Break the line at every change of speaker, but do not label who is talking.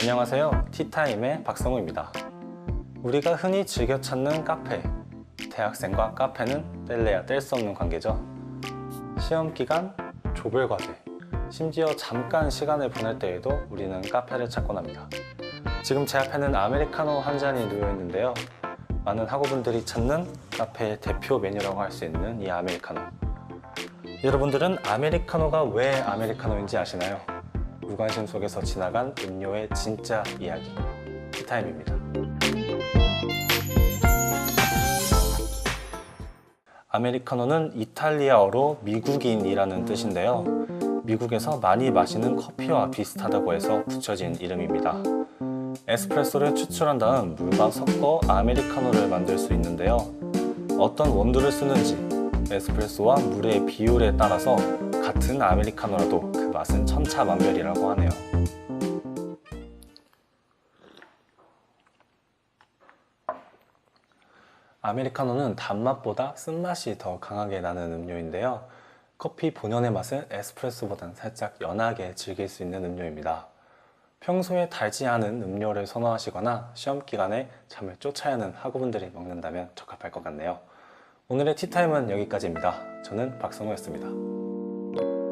안녕하세요. 티타임의 박성우입니다. 우리가 흔히 즐겨 찾는 카페. 대학생과 카페는 뗄래야 뗄 수 없는 관계죠. 시험 기간, 조별 과제, 심지어 잠깐 시간을 보낼 때에도 우리는 카페를 찾곤 합니다. 지금 제 앞에는 아메리카노 한 잔이 누워있는데요. 많은 학우분들이 찾는 카페의 대표 메뉴라고 할 수 있는 이 아메리카노. 여러분들은 아메리카노가 왜 아메리카노인지 아시나요? 무관심 속에서 지나간 음료의 진짜 이야기. 티타임입니다. 아메리카노는 이탈리아어로 미국인이라는 뜻인데요. 미국에서 많이 마시는 커피와 비슷하다고 해서 붙여진 이름입니다. 에스프레소를 추출한 다음 물과 섞어 아메리카노를 만들 수 있는데요. 어떤 원두를 쓰는지 에스프레소와 물의 비율에 따라서 같은 아메리카노라도 그 맛은 천차만별이라고 하네요. 아메리카노는 단맛보다 쓴맛이 더 강하게 나는 음료인데요. 커피 본연의 맛은 에스프레소보다는 살짝 연하게 즐길 수 있는 음료입니다. 평소에 달지 않은 음료를 선호하시거나 시험 기간에 잠을 쫓아야 하는 학우분들이 먹는다면 적합할 것 같네요. 오늘의 티타임은 여기까지입니다. 저는 박성호였습니다.